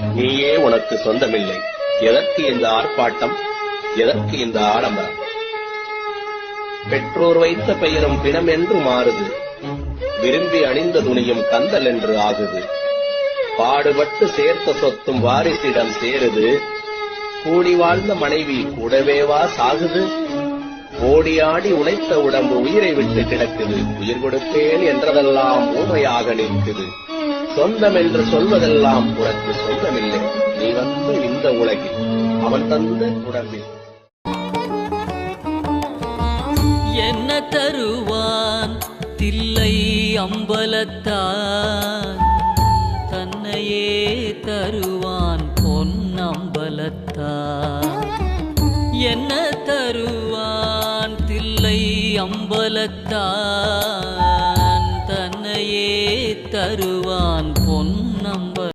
நீயே உனக்கு சொந்தமில்லை. எதற்கு இந்த ஆர்ப்பாட்டம்? எதற்கு இந்த ஆடம்பரம்? பெற்றோர் வைத்த பெயரும் பிணம் என்று மாறுது. விரும்பி அணிந்த துணியும் கந்தல் என்று ஆகுது. பாடுபட்டு சேர்த்த சொத்தும் வாரிசிடம் சேருது. கூடி வாழ்ந்த மனைவி கூடவேவா சாகுது. ஓடி ஆடி உழைத்த உடம்பு உயிரை விட்டு கிடக்குது. உயிர் கொடுப்பேன் என்றதெல்லாம் ஊமையாக நிற்குது. சொந்தம் என்று சொல்வதெல்லாம் உனக்கு சொந்தமில்லை. நீ வந்து இந்த உலகில். அவன் தந்த உடம்பில். என்ன தருவான்? தில்லை அம்பலத்தான். தன்னையே தருவான் பொன் அம்பலத்தான் என்ன தருவான்? தில்லை அம்பலத்தான். தருவான் பொன்னம்ப